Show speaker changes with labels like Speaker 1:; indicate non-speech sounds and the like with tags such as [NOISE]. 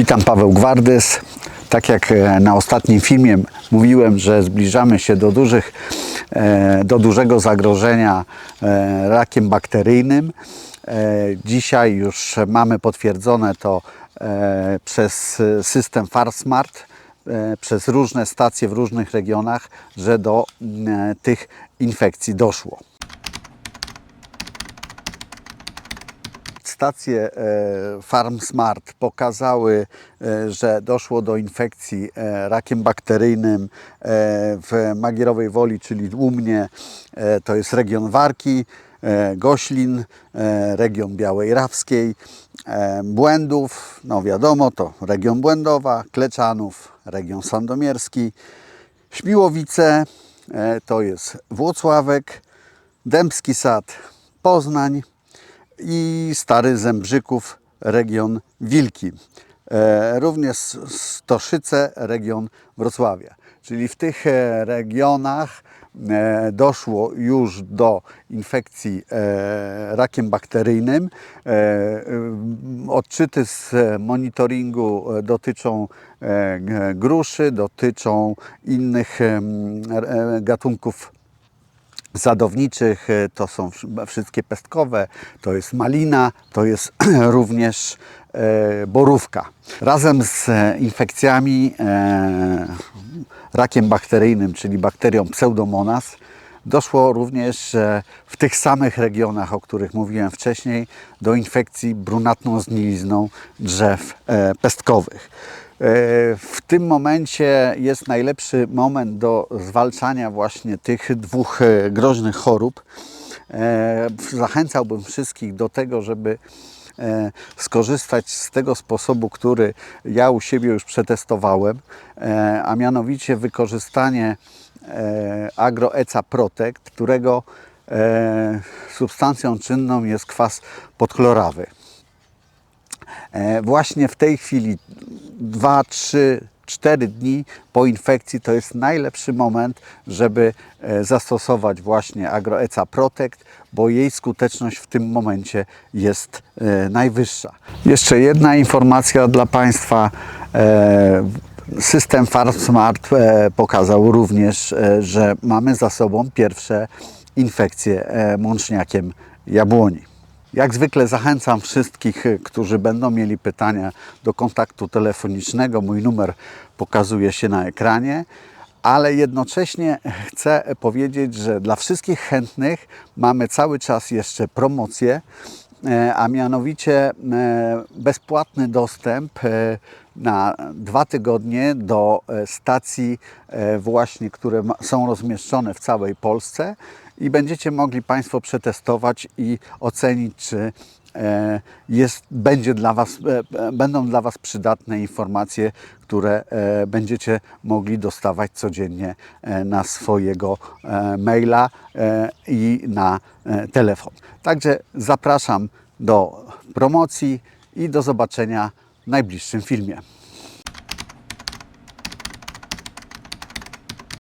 Speaker 1: Witam Paweł Gwardys. Tak jak e, na ostatnim filmie mówiłem, że zbliżamy się do, dużych, e, do dużego zagrożenia e, rakiem bakteryjnym. Dzisiaj już mamy potwierdzone to przez system FarSmart, przez różne stacje w różnych regionach, że do tych infekcji doszło. Stacje e, Farm Smart pokazały, e, że doszło do infekcji e, rakiem bakteryjnym w Magierowej Woli, czyli u mnie to jest region Warki, Goślin, region Białej Rawskiej, Błędów, no wiadomo, to region Błędowa, Kleczanów, region Sandomierski, Śmiłowice, to jest Włocławek, Dębski Sad, Poznań, i Stary Zębrzyków, region Wilki. E, również Stoszyce, region Wrocławia. Czyli w tych e, regionach e, doszło już do infekcji rakiem bakteryjnym. Odczyty z monitoringu dotyczą gruszy, dotyczą innych gatunków sadowniczych, e, to są wsz- wszystkie pestkowe, to jest malina, to jest [CLEARS THROAT] również e, borówka. Razem z e, infekcjami rakiem bakteryjnym, czyli bakterią Pseudomonas, doszło również e, w tych samych regionach, o których mówiłem wcześniej, do infekcji brunatną znilizną drzew e, pestkowych. E, W tym momencie jest najlepszy moment do zwalczania właśnie tych dwóch groźnych chorób. Zachęcałbym wszystkich do tego, żeby skorzystać z tego sposobu, który ja u siebie już przetestowałem, a mianowicie wykorzystanie AgroEca Protect, którego e, substancją czynną jest kwas podchlorawy. E, Właśnie w tej chwili 2, 3, 4 dni po infekcji to jest najlepszy moment, żeby e, zastosować właśnie AgroEca Protect, bo jej skuteczność w tym momencie jest e, najwyższa. Jeszcze jedna informacja dla Państwa. System FarmSmart e, pokazał również, e, że mamy za sobą pierwsze infekcje e, mączniakiem jabłoni. Jak zwykle zachęcam wszystkich, którzy będą mieli pytania do kontaktu telefonicznego. Mój numer pokazuje się na ekranie, ale jednocześnie chcę powiedzieć, że dla wszystkich chętnych mamy cały czas jeszcze promocję, a mianowicie bezpłatny dostęp na dwa tygodnie do e, stacji e, właśnie, które są rozmieszczone w całej Polsce i będziecie mogli Państwo przetestować i ocenić, czy e, jest, będzie dla was, będą dla Was przydatne informacje, które będziecie mogli dostawać codziennie na swojego maila i na telefon. Także zapraszam do promocji i do zobaczenia najbliższym filmie.